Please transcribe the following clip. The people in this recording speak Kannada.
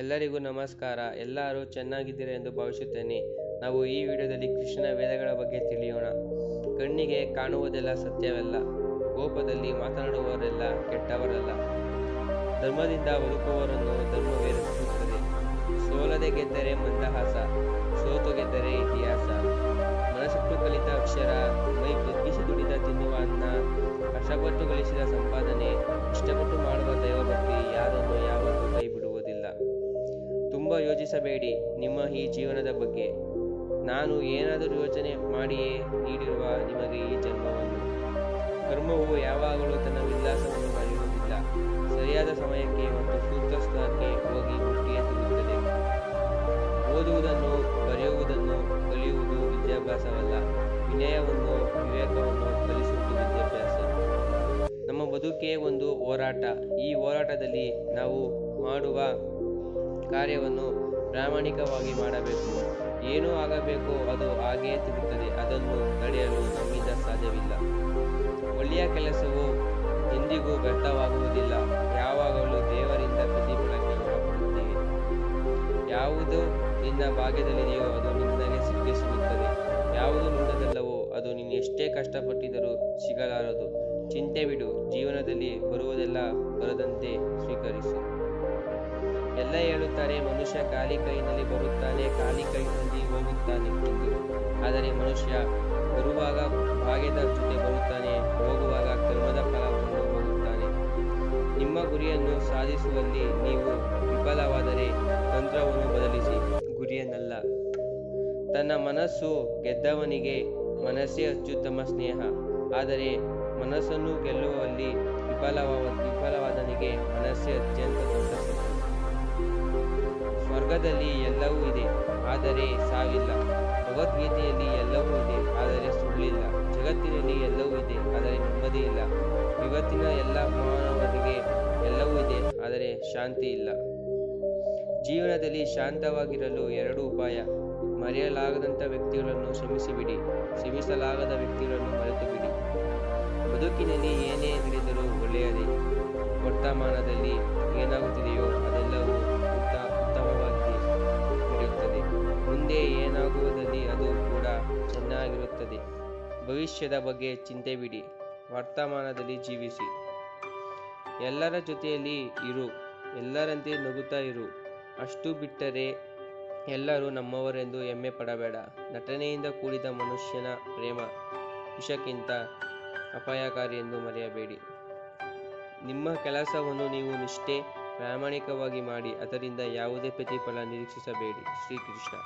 ಎಲ್ಲರಿಗೂ ನಮಸ್ಕಾರ. ಎಲ್ಲರೂ ಚೆನ್ನಾಗಿದ್ದೀರ ಎಂದು ಭಾವಿಸುತ್ತೇನೆ. ನಾವು ಈ ವಿಡಿಯೋದಲ್ಲಿ ಕೃಷ್ಣನ ವೇದಗಳ ಬಗ್ಗೆ ತಿಳಿಯೋಣ. ಕಣ್ಣಿಗೆ ಕಾಣುವುದೆಲ್ಲ ಸತ್ಯವಲ್ಲ, ಕೋಪದಲ್ಲಿ ಮಾತನಾಡುವವರೆಲ್ಲ ಕೆಟ್ಟವರಲ್ಲ. ಧರ್ಮದಿಂದ ಬದುಕುವವರನ್ನು ಧರ್ಮವೇ ರಕ್ಷಿಸುತ್ತದೆ ಸೋಲದೆ ಗೆದ್ದರೆ ಮಂದಹಾಸ, ಸೋತು ಗೆದ್ದರೆ ಇತಿಹಾಸ. ಮನಸ್ಸಿಟ್ಟು ಕಲಿತ ಅಕ್ಷರ, ಮೈ ಬಗ್ಗಿಸಿ ದುಡಿದ ತಿನ್ನುವ ಅನ್ನ, ಕಷ್ಟಪಟ್ಟು ಗಳಿಸಿದ ಸಂಪಾದನೆ, ಇಷ್ಟಪಟ್ಟು ಮಾಡುವ ದೈವಭಕ್ತಿ, ಯಾರನ್ನು ಯೋಚಿಸಬೇಡಿ, ನಿಮ್ಮ ಈ ಜೀವನದ ಬಗ್ಗೆ. ನಾನು ಏನಾದರೂ ಯೋಚನೆ ಮಾಡಿಯೇ ನೀಡಿರುವ ನಿಮಗೆ ಈ ಜನ್ಮವನ್ನು. ಕರ್ಮವು ಯಾವಾಗಲೂ ತನ್ನ ವಿಲಾಸವನ್ನು ಮರೆಯುವುದಿಲ್ಲ ಸರಿಯಾದ ಸಮಯಕ್ಕೆ ಮತ್ತು ಸೂಕ್ತ ಸ್ಥಳಕ್ಕೆ ಹೋಗಿ ಮುಟ್ಟಿಯೇ ಸಿಗುತ್ತದೆ ಓದುವುದನ್ನು, ಬರೆಯುವುದನ್ನು, ಕಲಿಯುವುದು ವಿದ್ಯಾಭ್ಯಾಸವಲ್ಲ. ವಿನಯವನ್ನು, ವಿವೇಕವನ್ನು ಕಲಿಸುವುದು ವಿದ್ಯಾಭ್ಯಾಸ. ನಮ್ಮ ಬದುಕೇ ಒಂದು ಹೋರಾಟ. ಈ ಹೋರಾಟದಲ್ಲಿ ನಾವು ಮಾಡುವ ಕಾರ್ಯವನ್ನು ಪ್ರಾಮಾಣಿಕವಾಗಿ ಮಾಡಬೇಕು. ಏನು ಆಗಬೇಕೋ, ಅದು ಹಾಗೆಯೇ ತಿರುತ್ತದೆ ಅದನ್ನು ತಡೆಯಲು ನಮ್ಮಿಂದ ಸಾಧ್ಯವಿಲ್ಲ. ಒಳ್ಳೆಯ ಕೆಲಸವು ಎಂದಿಗೂ ವ್ಯರ್ಥವಾಗುವುದಿಲ್ಲ. ಯಾವಾಗಲೂ ದೇವರಿಂದ ಪ್ರತಿಫಲಕ್ಕೆ ಒಳಪಡುತ್ತೇವೆ. ಯಾವುದು ನಿನ್ನ ಭಾಗ್ಯದಲ್ಲಿದೆಯೋ ಅದು ನಿನ್ನಲ್ಲಿ ಸಿಕ್ಕೇ ಸಿಗುತ್ತದೆ. ಯಾವುದು ನಿನ್ನದಲ್ಲವೋ ಅದು ನೀನು ಎಷ್ಟೇ ಕಷ್ಟಪಟ್ಟಿದರೂ ಸಿಗಲಾರದು. ಚಿಂತೆ ಬಿಡು. ಜೀವನದಲ್ಲಿ ಬರುವುದೆಲ್ಲ ಬರದಂತೆ ಸ್ವೀಕರಿಸು. ಎಲ್ಲ ಹೇಳುತ್ತಾರೆ, ಮನುಷ್ಯ ಖಾಲಿ ಕೈನಲ್ಲಿ ಬರುತ್ತಾನೆ, ಖಾಲಿ ಕೈನಲ್ಲಿ ಹೋಗುತ್ತಾನೆ ಎಂದು. ಆದರೆ ಮನುಷ್ಯ ಬರುವಾಗ ಭಾಗ್ಯದ ಜೊತೆ ಬರುತ್ತಾನೆ, ಹೋಗುವಾಗ ಕರ್ಮದ ಫಲವನ್ನು ಹೋಗುತ್ತಾನೆ ನಿಮ್ಮ ಗುರಿಯನ್ನು ಸಾಧಿಸುವಲ್ಲಿ ನೀವು ವಿಫಲವಾದರೆ ತಂತ್ರವನ್ನು ಬದಲಿಸಿ. ಗುರಿಯನ್ನಲ್ಲ. ತನ್ನ ಮನಸ್ಸು ಗೆದ್ದವನಿಗೆ ಮನಸ್ಸೇ ಅತ್ಯುತ್ತಮ ಸ್ನೇಹ. ಆದರೆ ಮನಸ್ಸನ್ನು ಗೆಲ್ಲುವಲ್ಲಿ ವಿಫಲವಾದ ವಿಫಲವಾದನಿಗೆ ಮನಸ್ಸೇ ಅತ್ಯಂತ ದೊಡ್ಡ ಸ್ವರ್ಗದಲ್ಲಿ ಎಲ್ಲವೂ ಇದೆ. ಆದರೆ ಸಾವಿಲ್ಲ. ಭಗವದ್ಗೀತೆಯಲ್ಲಿ ಎಲ್ಲವೂ ಇದೆ. ಆದರೆ ಸುಳ್ಳಿಲ್ಲ. ಜಗತ್ತಿನಲ್ಲಿ ಎಲ್ಲವೂ ಇದೆ. ಆದರೆ ನೆಮ್ಮದಿ ಇಲ್ಲ. ಇವತ್ತಿನ ಎಲ್ಲ ಮಾನವರಿಗೆ ಎಲ್ಲವೂ ಇದೆ. ಆದರೆ ಶಾಂತಿ ಇಲ್ಲ. ಜೀವನದಲ್ಲಿ ಶಾಂತವಾಗಿರಲು ಎರಡು ಉಪಾಯ. ಮರೆಯಲಾಗದಂಥ ವ್ಯಕ್ತಿಗಳನ್ನು ಶ್ರಮಿಸಿಬಿಡಿ ಶ್ರಮಿಸಲಾಗದ ವ್ಯಕ್ತಿಗಳನ್ನು ಮರೆತು ಬಿಡಿ ಬದುಕಿನಲ್ಲಿ ಏನೇ ನಡೆದರೂ ಒಳ್ಳೆಯದೇ. ವರ್ತಮಾನದಲ್ಲಿ ಚೆನ್ನಾಗಿರುತ್ತದೆ ಭವಿಷ್ಯದ ಬಗ್ಗೆ ಚಿಂತೆ ಬಿಡಿ, ವರ್ತಮಾನದಲ್ಲಿ ಜೀವಿಸಿ. ಎಲ್ಲರ ಜೊತೆಯಲ್ಲಿ ಇರು, ಎಲ್ಲರಂತೆ ನಗುತ್ತಾ ಇರು. ಅಷ್ಟು ಬಿಟ್ಟರೆ ಎಲ್ಲರೂ ನಮ್ಮವರೆಂದು ಹೆಮ್ಮೆ ಪಡಬೇಡ. ನಟನೆಯಿಂದ ಕೂಡಿದ ಮನುಷ್ಯನ ಪ್ರೇಮ ವಿಷಕ್ಕಿಂತ ಅಪಾಯಕಾರಿ ಎಂದು ಮರೆಯಬೇಡಿ. ನಿಮ್ಮ ಕೆಲಸವನ್ನು ನೀವು ನಿಷ್ಠೆ ಪ್ರಾಮಾಣಿಕವಾಗಿ ಮಾಡಿ, ಅದರಿಂದ ಯಾವುದೇ ಪ್ರತಿಫಲ ನಿರೀಕ್ಷಿಸಬೇಡಿ. ಶ್ರೀಕೃಷ್ಣ.